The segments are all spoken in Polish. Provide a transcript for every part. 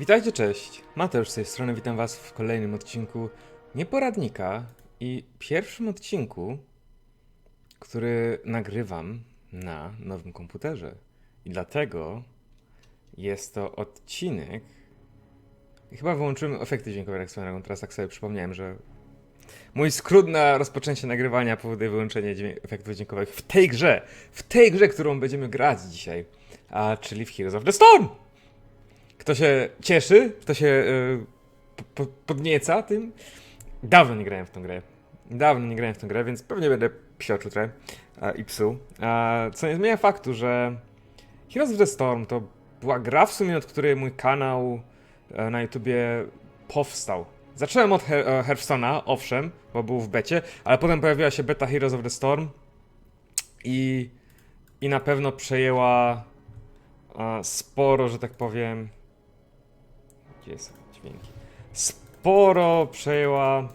Witajcie, cześć. Mateusz z tej strony, witam was w kolejnym odcinku Nieporadnika i pierwszym odcinku, który nagrywam na nowym komputerze. I dlatego jest to odcinek... Chyba wyłączymy efekty dźwiękowe jak swoją teraz tak sobie przypomniałem, że mój skrót na rozpoczęcie nagrywania powoduje wyłączenie dźwię- efektów dźwiękowych w tej grze, w tej grze, którą będziemy grać dzisiaj, a czyli w Heroes of the Storm! Kto się cieszy, kto się y, po, podnieca tym. Dawno nie grałem w tą grę. Dawno nie grałem w tą grę, więc pewnie będę psioczył trochę i psuł. A, co nie zmienia faktu, że Heroes of the Storm to była gra w sumie, od której mój kanał e, na YouTubie powstał. Zacząłem od e, Hearthstone'a, owszem, bo był w becie, ale potem pojawiła się beta Heroes of the Storm i, i na pewno przejęła sporo, że tak powiem. Gdzie są dźwięki? Sporo przejęła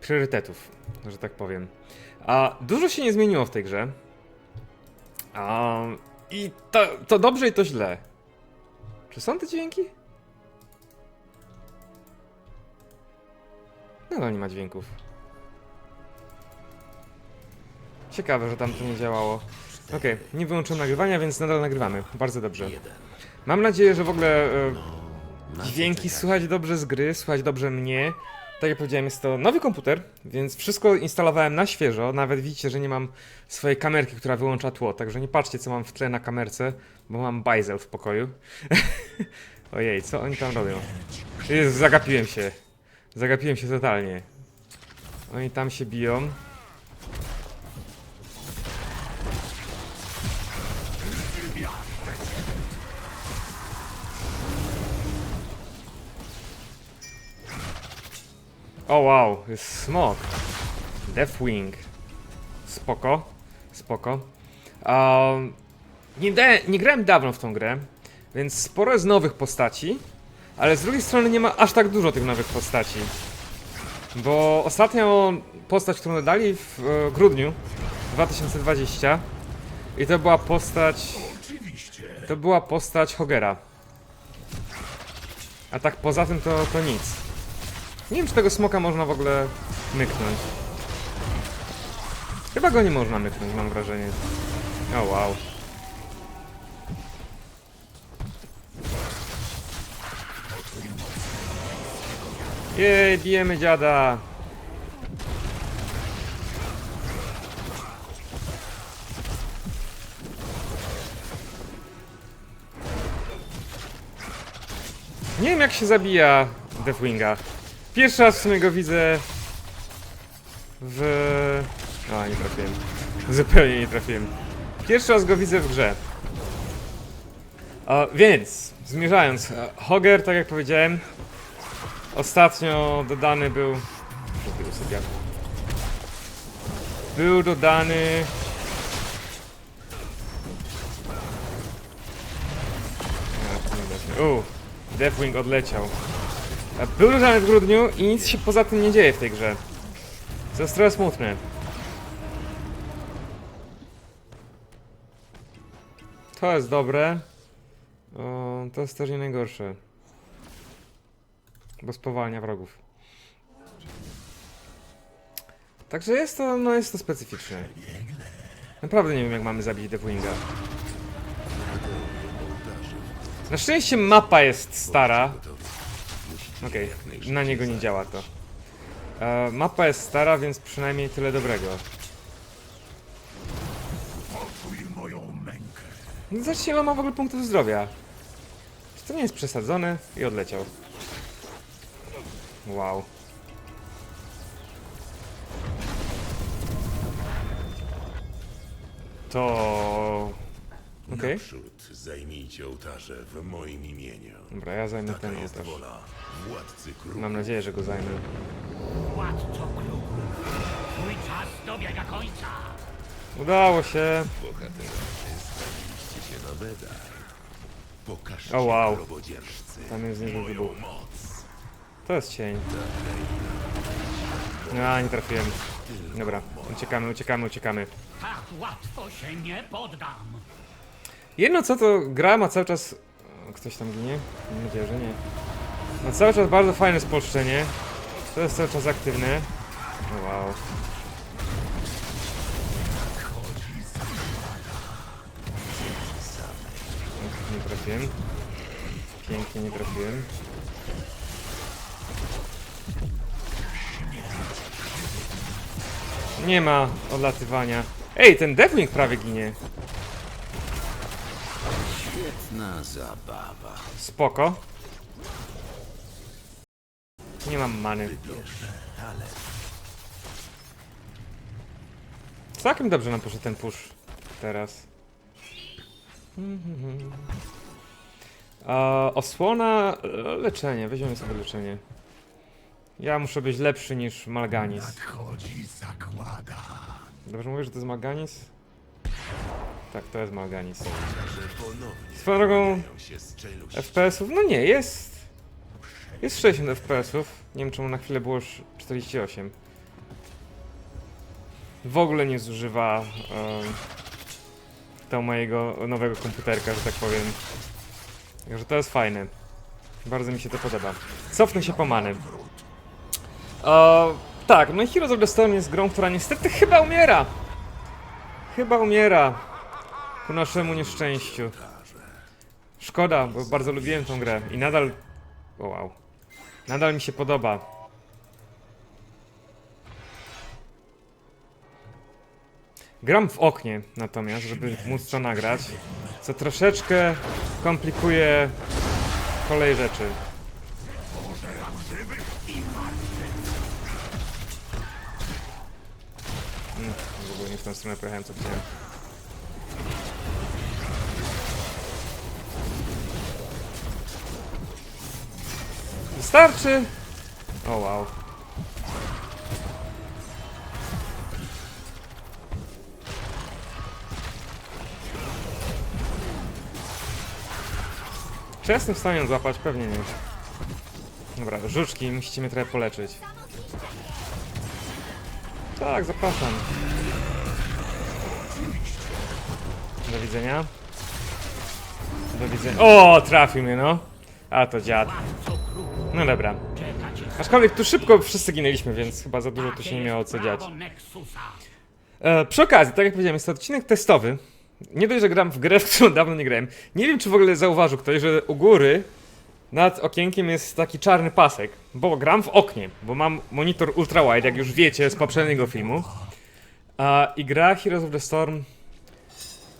priorytetów, że tak powiem. A dużo się nie zmieniło w tej grze. A, I to, to dobrze i to źle. Czy są te dźwięki? Nadal nie ma dźwięków. Ciekawe, że tam to nie działało. Okej, nie wyłączyłem nagrywania, więc nadal nagrywamy. Bardzo dobrze. Mam nadzieję, że w ogóle e, dźwięki słychać dobrze z gry, słychać dobrze mnie. Tak jak powiedziałem, jest to nowy komputer, więc wszystko instalowałem na świeżo. Nawet widzicie, że nie mam swojej kamerki, która wyłącza tło, także nie patrzcie, co mam w tle na kamerce, bo mam bajzel w pokoju. Ojej, co oni tam robią? Jezu, zagapiłem się. Zagapiłem się totalnie. Oni tam się biją. O wow, jest smok. Deathwing. Spoko. Spoko. Um, nie, da- nie grałem dawno w tą grę, więc sporo jest nowych postaci, ale z drugiej strony nie ma aż tak dużo tych nowych postaci. Bo ostatnio postać, którą dali w e, grudniu 2020 i to była postać... To była postać Hogera. A tak poza tym to, to nic. Nie wiem, czy tego smoka można w ogóle myknąć. Chyba go nie można myknąć, mam wrażenie. O wow. Jej, bijemy dziada. Nie wiem jak się zabija Deathwinga. Pierwszy raz w sumie go widzę w... A, nie trafiłem. Zupełnie nie trafiłem. Pierwszy raz go widzę w grze. A, więc, zmierzając, e, Hoger, tak jak powiedziałem, ostatnio dodany był... Był dodany... A, to nie da się. U, Deathwing odleciał. Był dodany w grudniu i nic się poza tym nie dzieje w tej grze. Co jest trochę smutne. To jest dobre. O, to jest też nie najgorsze. Bo spowalnia wrogów. Także jest to, no jest to specyficzne. Naprawdę nie wiem jak mamy zabić Deathwinga. Na szczęście mapa jest stara. Okej, na niego nie działa to. E, mapa jest stara, więc przynajmniej tyle dobrego. No Zobaczcie, ile ma w ogóle punktów zdrowia. Czy to nie jest przesadzone? I odleciał. Wow. To... Okej. Naprzód zajmijcie ołtarze w moim imieniu. Dobra, ja zajmę Taka ten jest ołtarz. wola władcy królów. Mam nadzieję, że go zajmę. Władco twój czas dobiega końca. Udało się. Bohaterowie, stawiliście się na medal. Pokażcie O, wow. robodzieżcy Tam jest niezły moją wybuch. moc. To jest cień. A, nie trafiłem. Dobra, uciekamy, uciekamy, uciekamy. Tak łatwo się nie poddam. Jedno co to gra ma cały czas Ktoś tam ginie? Mam nadzieję, że nie. No cały czas bardzo fajne spolszczenie. To jest cały czas aktywne. Wow. Nie trafiłem. Pięknie nie trafiłem. Nie ma odlatywania. Ej, ten Deathwing prawie ginie. Świetna zabawa. Spoko. Nie mam many. Całkiem dobrze nam poszedł ten push teraz. A, osłona, e, leczenie, weźmiemy sobie leczenie. Ja muszę być lepszy niż Malganis. Chodzi zakłada. Dobrze mówię, że to jest Malganis? Tak, to jest Malganis. Swoją drogą. FPS-ów? No nie, jest. Jest 60 FPS-ów. Nie wiem czemu na chwilę było już 48. W ogóle nie zużywa um, to mojego nowego komputerka, że tak powiem. Także to jest fajne. Bardzo mi się to podoba. Cofnę się po many. E, tak, no i Heroes of the Storm jest grą, która niestety chyba umiera. Chyba umiera. Ku naszemu nieszczęściu. Szkoda, bo bardzo lubiłem tą grę i nadal. O wow. Nadal mi się podoba. Gram w oknie natomiast, żeby móc to nagrać, co troszeczkę komplikuje kolej rzeczy. Mm, w ogóle nie w tą stronę pojechałem, co chciałem. Wystarczy! O wow. Czy jestem w stanie złapać? Pewnie nie. Dobra, żuczki, musicie mnie trochę poleczyć. Tak, zapraszam. Do widzenia. Do widzenia. O, trafił mnie, no. A to dziad. No dobra. Aczkolwiek tu szybko wszyscy ginęliśmy, więc chyba za dużo tu się nie miało co dziać. E, przy okazji, tak jak powiedziałem, jest to odcinek testowy. Nie dość, że gram w grę, w którą dawno nie grałem. Nie wiem, czy w ogóle zauważył ktoś, że u góry nad okienkiem jest taki czarny pasek, bo gram w oknie, bo mam monitor ultra wide, jak już wiecie z poprzedniego filmu. A, I gra Heroes of the Storm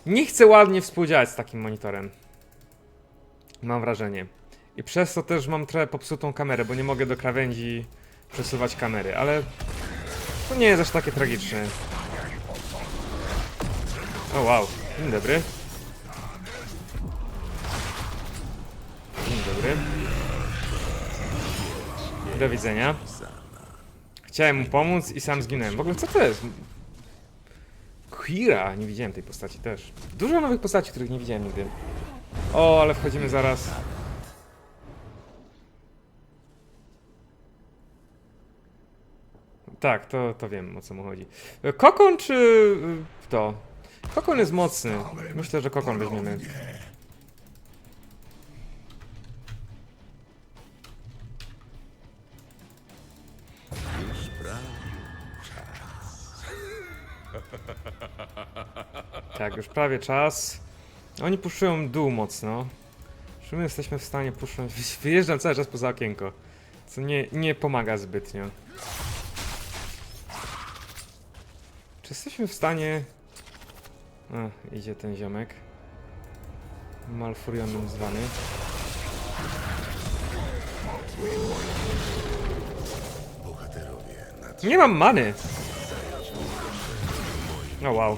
nie chce ładnie współdziałać z takim monitorem. Mam wrażenie. I przez to też mam trochę popsutą kamerę, bo nie mogę do krawędzi przesuwać kamery, ale to nie jest aż takie tragiczne. O wow, dzień dobry. Dzień dobry. Do widzenia. Chciałem mu pomóc i sam zginąłem. W ogóle co to jest? Kira, nie widziałem tej postaci też. Dużo nowych postaci, których nie widziałem nigdy. O, ale wchodzimy zaraz. Tak, to, to wiem o co mu chodzi. Kokon czy y, to? Kokon jest mocny. Myślę, że kokon weźmiemy. Tak, już prawie czas. Oni puszują dół mocno. Czy my jesteśmy w stanie puszcząć? Wyjeżdżam cały czas poza okienko. Co nie, nie pomaga zbytnio. Czy jesteśmy w stanie... A, idzie ten ziomek. Malfurionem zwany. Nie mam many! O wow.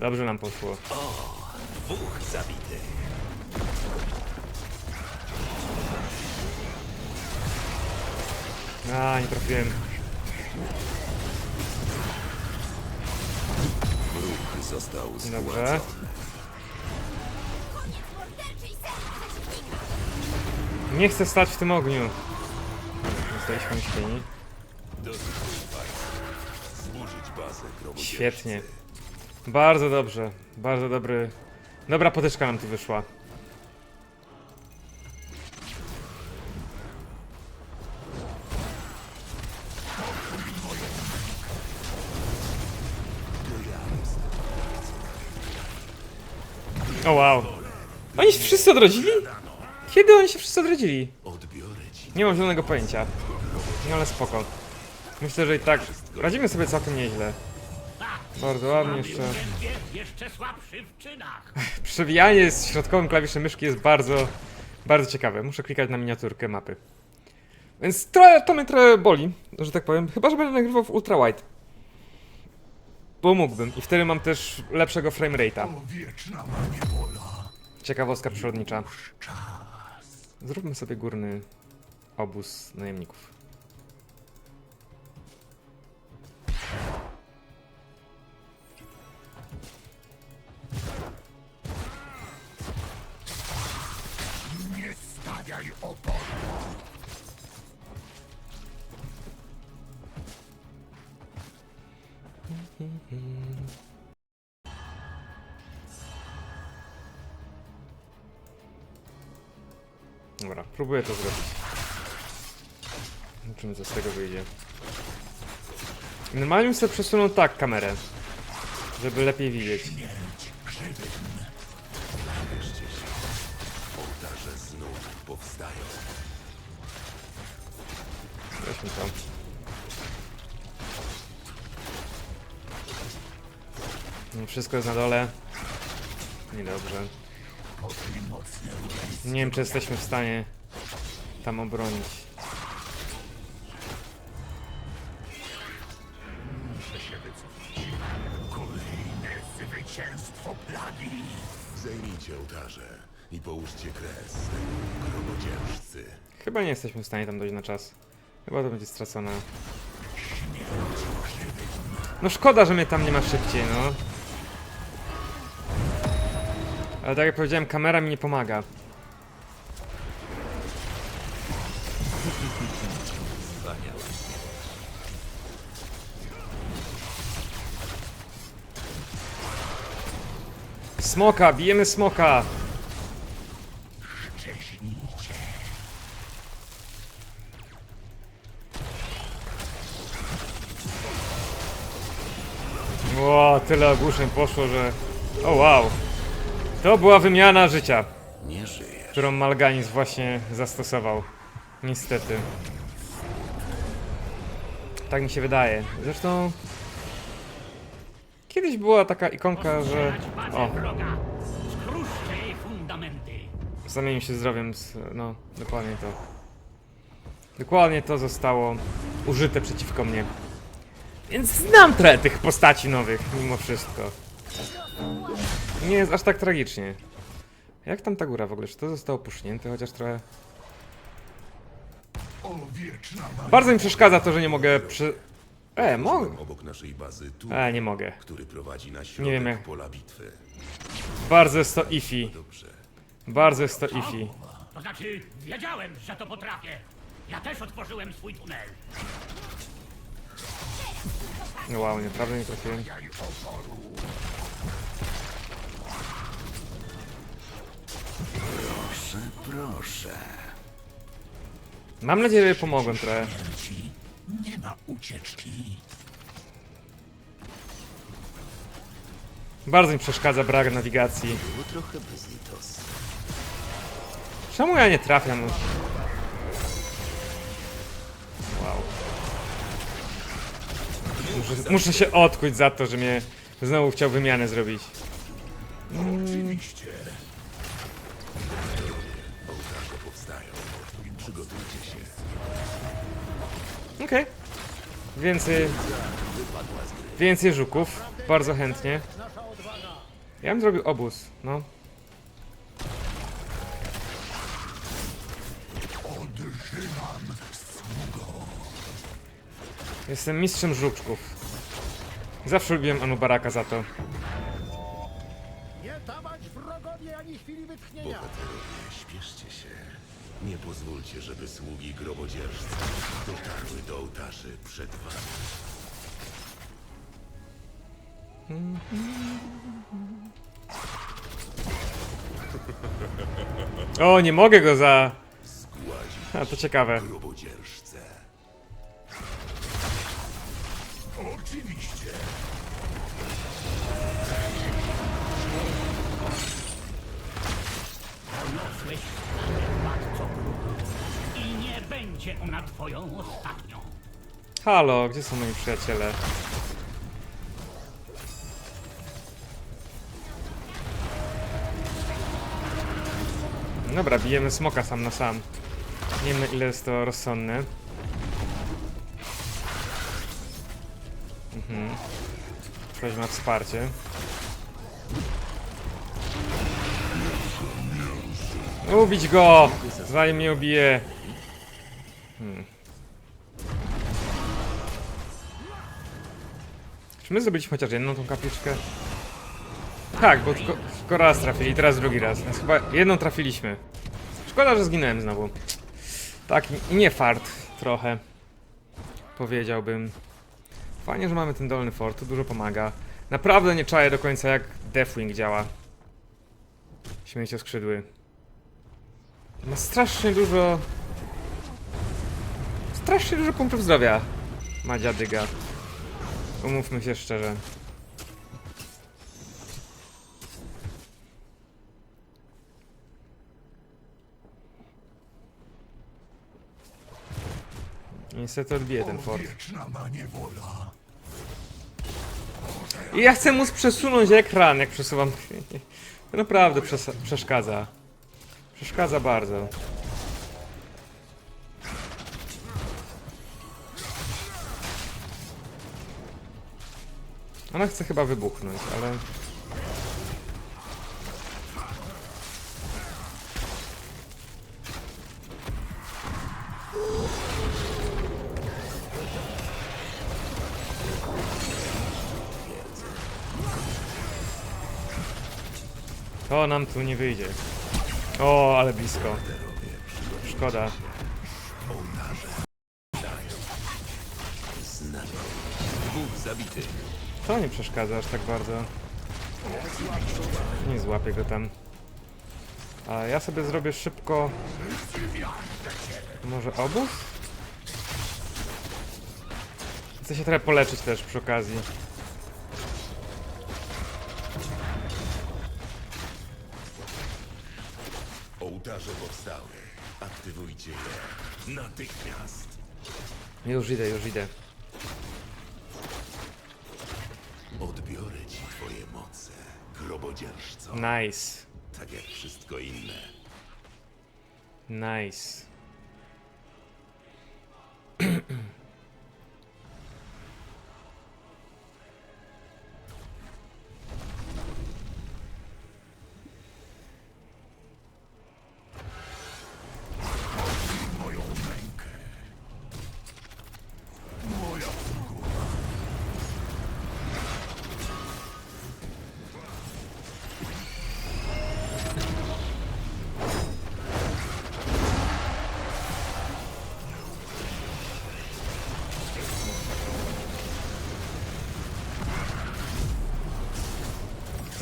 Dobrze nam poszło. dwóch zabitych. A, nie trafiłem. Został Dobrze. Nie chcę stać w tym ogniu. Zostaliśmy grobodzieży. Świetnie. Bardzo dobrze. Bardzo dobry. Dobra potyczka nam tu wyszła. O wow. Oni się wszyscy odrodzili? Kiedy oni się wszyscy odrodzili? Nie mam zielonego pojęcia. No ale spoko. Myślę, że i tak radzimy sobie całkiem nieźle. Bardzo ładnie jeszcze. Przewijanie z środkowym klawiszem myszki jest bardzo, bardzo ciekawe. Muszę klikać na miniaturkę mapy. Więc trochę, to mnie trochę boli, że tak powiem. Chyba, że będę nagrywał w ultra wide. Bo mógłbym. I wtedy mam też lepszego frame rate'a. Wieczna mamie wola. Ciekawostka przyrodnicza. Zróbmy sobie górny obóz najemników. Dobra, próbuję to zrobić. Zobaczymy co z tego wyjdzie. Normalnie sobie przesunął tak kamerę. Żeby lepiej widzieć. Bierzcie się. Ołtarze znów powstają. Weźmy to. No, wszystko jest na dole. Niedobrze. Nie wiem, czy jesteśmy w stanie tam obronić. Kolejne zwycięstwo plagi. Zajmijcie ołtarze i połóżcie kres temu grobodzieżcy. Chyba nie jesteśmy w stanie tam dojść na czas. Chyba to będzie stracone. No szkoda, że mnie tam nie ma szybciej, no. Ale tak jak powiedziałem, kamera mi nie pomaga. Smoka, bijemy smoka! Ło, tyle ogłuszeń poszło, że... O wow! To była wymiana życia, Nie którą Malganiz właśnie zastosował. Niestety. Tak mi się wydaje. Zresztą... Kiedyś była taka ikonka, że... O, zamienił się zdrowiem z... No, dokładnie to. Dokładnie to zostało użyte przeciwko mnie. Więc znam trochę tych postaci nowych, mimo wszystko. Nie jest aż tak tragicznie. Jak tam ta góra w ogóle? Czy to zostało pusznięte chociaż trochę? O wieczna mamie. Bardzo mi przeszkadza to, że nie mogę przy... E, mogę. Obok naszej bazy tu, E, nie mogę. który prowadzi na środek wiem jak- pola bitwy. Bardzo jest to iffy. Dobrze. Bardzo jest to iffy. To znaczy, wiedziałem, że to potrafię. Ja też otworzyłem swój tunel. No wow, naprawdę nie trafiłem. Proszę, proszę. Mam nadzieję, że pomogłem trochę. Ci nie ma ucieczki. Bardzo mi przeszkadza brak nawigacji. Było trochę bezlitosne. Czemu ja nie trafiam? Wow. Muszę, muszę się odkuć za to, że mnie znowu chciał wymianę zrobić. Oczywiście. Okej. Więcej... Więcej żuków. Bardzo chętnie. Ja bym zrobił obóz, no. Jestem mistrzem żuczków. Zawsze lubiłem Anubaraka za to. Nie dawać wrogowi ani chwili wytchnienia. Bohaterowie, śpieszcie się. Nie pozwólcie, żeby sługi grobodzieżcy dotarły do ołtarzy przed wami. O, nie mogę go za... Zgładzić A, to ciekawe. Będzie ona twoją ostatnią. Halo, gdzie są moi przyjaciele? Dobra, bijemy smoka sam na sam. Nie wiem ile jest to rozsądne. Mhm. Ktoś ma wsparcie. Ubić go! Zanim mnie ubije. Czy my zrobiliśmy chociaż jedną tą kapliczkę? Tak, bo tylko, tylko raz trafili, teraz drugi raz. Więc chyba jedną trafiliśmy. Szkoda, że zginąłem znowu. Tak, i nie fart trochę. Powiedziałbym. Fajnie, że mamy ten dolny fort, to dużo pomaga. Naprawdę nie czaję do końca jak Deathwing działa. Śmiecie skrzydły. Ma strasznie dużo... Strasznie dużo punktów zdrowia. Ma dziadyga. Umówmy się szczerze. Niestety odbije ten fort. I ja chcę móc przesunąć ekran, jak przesuwam. To naprawdę przes- przeszkadza. Przeszkadza bardzo. Ona chce chyba wybuchnąć, ale... To nam tu nie wyjdzie. O, ale blisko. Szkoda. Dwóch zabitych. To nie przeszkadza aż tak bardzo. Nie złapię go tam. A ja sobie zrobię szybko... Może obóz? Chcę się trochę poleczyć też przy okazji. Ołtarze powstały. Aktywujcie je. Natychmiast. Już idę, już idę. Nice. Tak jak wszystko inne. Nice.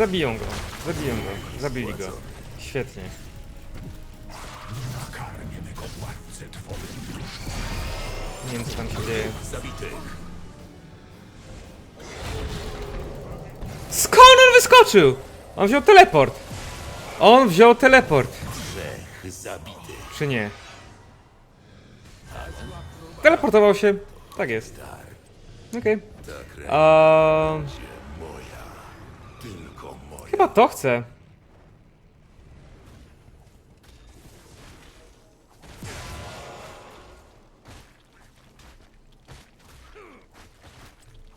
Zabiją go. Zabiją go. Zabili go. Świetnie. Nie wiem co tam się dzieje. Skąd on wyskoczył? On wziął teleport. On wziął teleport. Czy nie? Teleportował się. Tak jest. Okej. Okay. Chyba to chcę.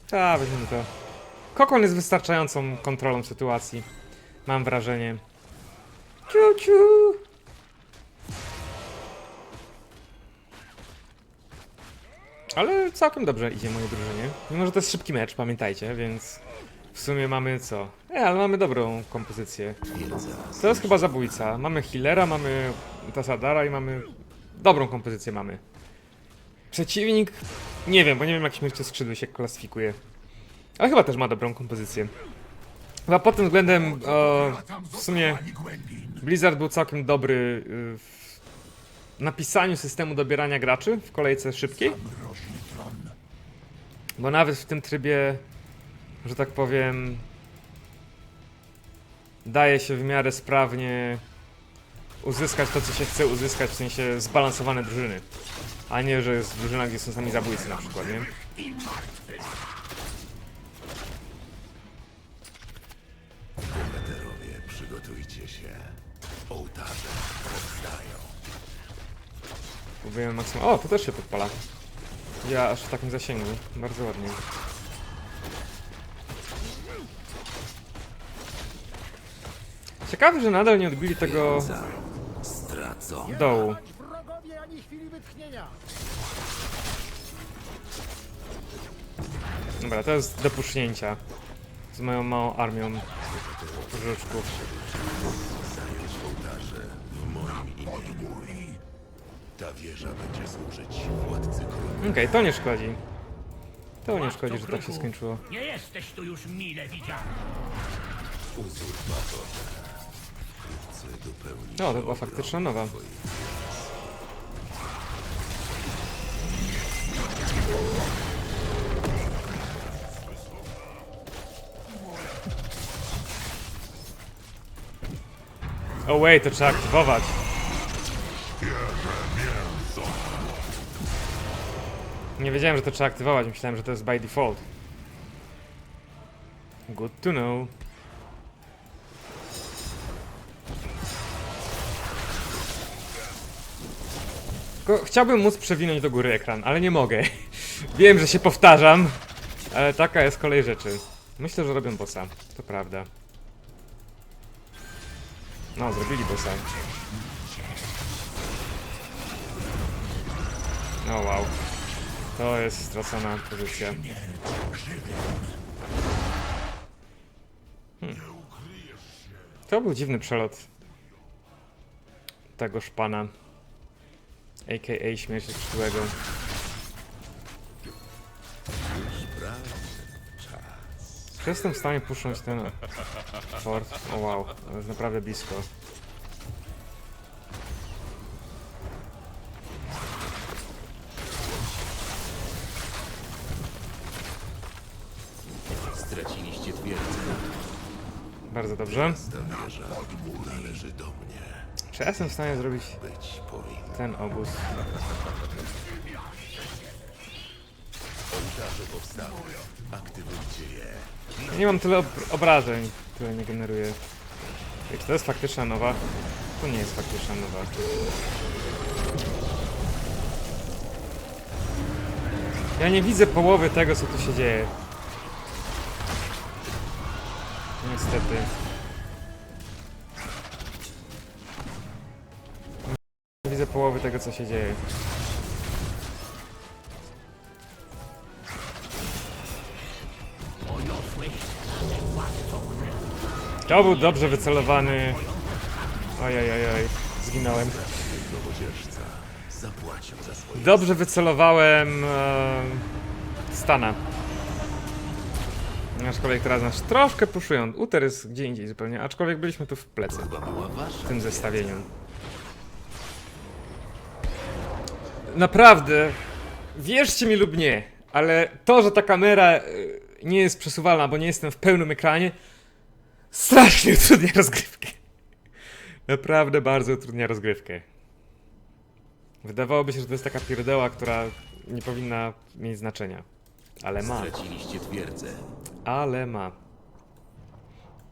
Tak, weźmiemy to. Kokon jest wystarczającą kontrolą sytuacji. Mam wrażenie. Ciu, ciu. Ale całkiem dobrze idzie mojej drużynie. Mimo, że to jest szybki mecz, pamiętajcie, więc w sumie mamy co? E, ale mamy dobrą kompozycję. To jest chyba zabójca. Mamy healera, mamy Tasadara i mamy... Dobrą kompozycję mamy. Przeciwnik... Nie wiem, bo nie wiem jak śmiercie skrzydły się klasyfikuje. Ale chyba też ma dobrą kompozycję. Chyba pod tym względem Tam w sumie. Blizzard był całkiem dobry y, w napisaniu systemu dobierania graczy w kolejce szybkiej. Bo nawet w tym trybie, że tak powiem, daje się w miarę sprawnie uzyskać to, co się chce uzyskać, w sensie zbalansowane drużyny. A nie, że jest drużyna, gdzie są sami zabójcy na przykład, nie? Bohaterowie, przygotujcie się. Ołtarze powstają. Próbujemy maksimum. O, to też się podpala. Ja aż w takim zasięgu. Bardzo ładnie. Ciekawe, że nadal nie odbili tego stracą. dołu. Bądź wrogowie ani chwili wytchnienia. Dobra, to jest do pusznięcia. Z moją małą armią żuczków. Ta wieża będzie służyć władcy króla. Okej, to nie szkodzi. To nie szkodzi, że tak się skończyło. Nie jesteś tu już mile widziany. Uzurpator. O, to się była faktyczna nowa. O wait, to trzeba aktywować. Nie wiedziałem, że to trzeba aktywować. Myślałem, że to jest by default. Good to know. Tylko chciałbym móc przewinąć do góry ekran, ale nie mogę. Wiem, że się powtarzam, ale taka jest kolej rzeczy. Myślę, że robią bossa. To prawda. No, zrobili bossa. No wow. To jest stracona pozycja. Hmm. To był dziwny przelot tego szpana. A.k.a. śmierci przyszłego. Czy jestem w stanie puszcząć ten fort? O wow, to jest naprawdę blisko. Straciliście twierdzę. Bardzo dobrze. Należy do mnie. Czy ja jestem w stanie zrobić ten obóz? Ja nie mam tyle ob obrażeń, które nie generuje. Czy to jest faktyczna nowa? To nie jest faktyczna nowa. Ja nie widzę połowy tego, co tu się dzieje. Niestety. Połowy tego, co się dzieje. To był dobrze wycelowany. Oj, oj, oj. Zginąłem. Dobrze wycelowałem e, Stana. Aczkolwiek teraz nas troszkę puszują. Uter jest gdzie indziej zupełnie, aczkolwiek byliśmy tu w plecy w tym zestawieniu. Naprawdę, wierzcie mi lub nie, ale to, że ta kamera e, nie jest przesuwalna, bo nie jestem w pełnym ekranie, strasznie utrudnia rozgrywkę. Naprawdę bardzo utrudnia rozgrywkę. Wydawałoby się, że to jest taka pierdoła, która nie powinna mieć znaczenia. Ale ma. Straciliście twierdzę. Ale ma.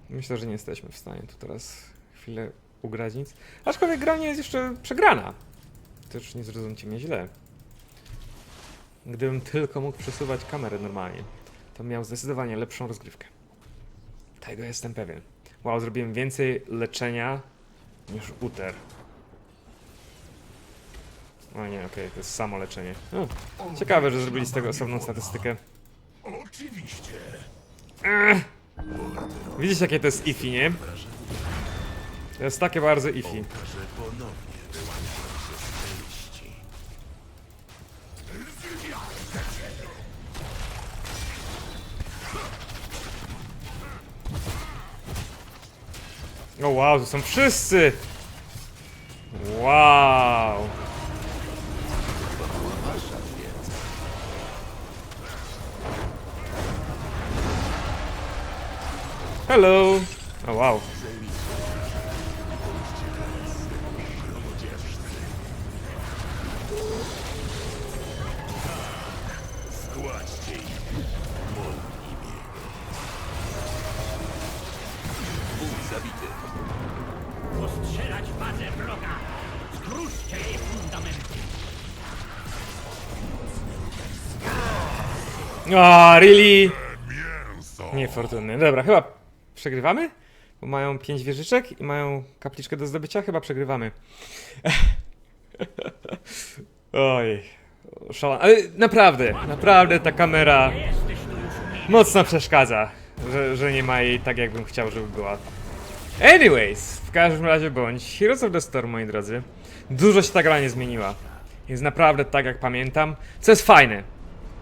Myślę, że nie jesteśmy w stanie tu teraz chwilę ugrać nic. Aczkolwiek gra nie jest jeszcze przegrana. Też nie zrozumcie mnie źle. Gdybym tylko mógł przesuwać kamerę normalnie, to miał zdecydowanie lepszą rozgrywkę. Tego jestem pewien. Wow, zrobiłem więcej leczenia niż Uter. O nie, okej, to jest samo leczenie. O, ciekawe, że zrobili z tego osobną statystykę. Oczywiście. Widzicie, jakie to jest iffy, nie? To jest takie bardzo iffy. O wow, to są wszyscy! Wow! Hello! O wow. O, really? Niefortunny. Dobra, chyba przegrywamy? Bo mają pięć wieżyczek i mają kapliczkę do zdobycia? Chyba przegrywamy. Oj. Szalon. Ale naprawdę, naprawdę ta kamera mocno przeszkadza, że, że nie ma jej tak, jakbym chciał, żeby była. Anyways, w każdym razie bądź. Heroes of the Storm, moi drodzy. Dużo się ta gra nie zmieniła. Jest naprawdę tak, jak pamiętam, co jest fajne.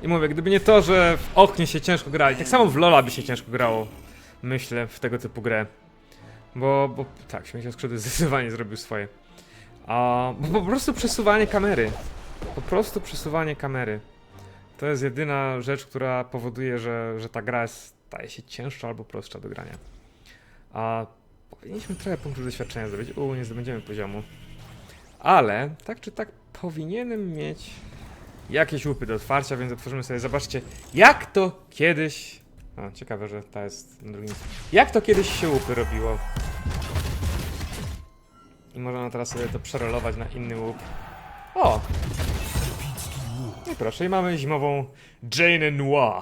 I mówię, gdyby nie to, że w oknie się ciężko grali, tak samo w Lola by się ciężko grało, myślę, w tego typu grę. Bo, bo tak, śmiecie skrzydły zdecydowanie zrobił swoje. A, bo po prostu przesuwanie kamery. Po prostu przesuwanie kamery. To jest jedyna rzecz, która powoduje, że, że ta gra staje się cięższa albo prostsza do grania. A powinniśmy trochę punktów doświadczenia zdobyć. U, nie zdobędziemy poziomu. Ale tak czy tak powinienem mieć jakieś łupy do otwarcia, więc otworzymy sobie. Zobaczcie, jak to kiedyś. O, ciekawe, że ta jest na drugim. Jak to kiedyś się łupy robiło. I można teraz sobie to przerolować na inny łup. O! I proszę, i mamy zimową Jane Noir.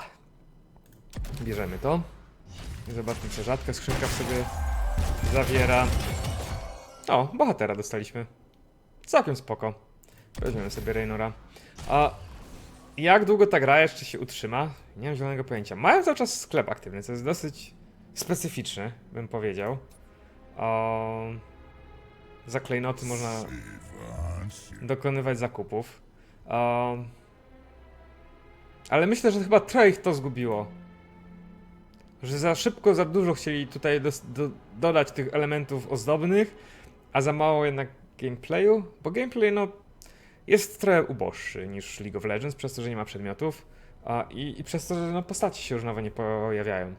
Bierzemy to. I zobaczmy, co rzadka skrzynka w sobie zawiera. O, bohatera dostaliśmy. Całkiem spoko. Weźmiemy sobie Raynora. A jak długo ta gra jeszcze się utrzyma? Nie mam zielonego pojęcia. Mają cały czas sklep aktywny, co jest dosyć specyficzny, bym powiedział. O... Za klejnoty można dokonywać zakupów. Um, ale myślę, że chyba trochę ich to zgubiło. Że za szybko, za dużo chcieli tutaj dos- do, dodać tych elementów ozdobnych, a za mało jednak gameplayu, bo gameplay no jest trochę uboższy niż League of Legends, przez to, że nie ma przedmiotów a, i, i przez to, że no, postaci się już nowe nie pojawiają.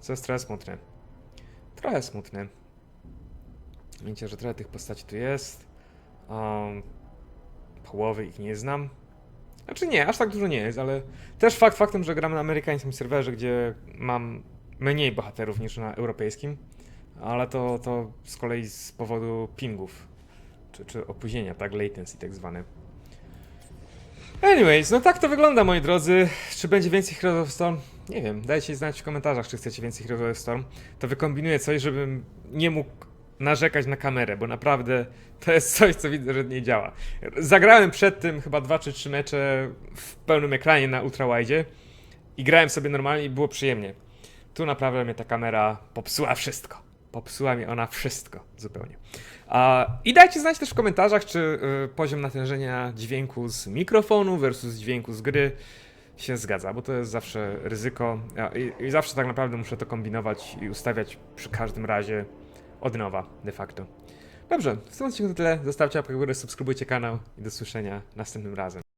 Co jest trochę smutne. Trochę smutne. Wiecie, że trochę tych postaci tu jest. Um, połowy ich nie znam. Znaczy nie, aż tak dużo nie jest, ale też fakt faktem, że gram na amerykańskim serwerze, gdzie mam mniej bohaterów niż na europejskim, ale to, to z kolei z powodu pingów, czy, czy opóźnienia, tak, latency tak zwane. Anyways, no tak to wygląda, moi drodzy. Czy będzie więcej Heroes of Storm? Nie wiem, dajcie znać w komentarzach, czy chcecie więcej Heroes of Storm. To wykombinuję coś, żebym nie mógł narzekać na kamerę, bo naprawdę to jest coś, co widzę, że nie działa. Zagrałem przed tym chyba dwa czy trzy mecze w pełnym ekranie na ultrawide i grałem sobie normalnie i było przyjemnie. Tu naprawdę mnie ta kamera popsuła wszystko. Popsuła mi ona wszystko zupełnie. I dajcie znać też w komentarzach, czy y, poziom natężenia dźwięku z mikrofonu versus dźwięku z gry się zgadza, bo to jest zawsze ryzyko i zawsze tak naprawdę muszę to kombinować i ustawiać przy każdym razie od nowa, de facto. Dobrze, w tym odcinku to tyle. Zostawcie łapkę w górę, subskrybujcie kanał i do słyszenia następnym razem.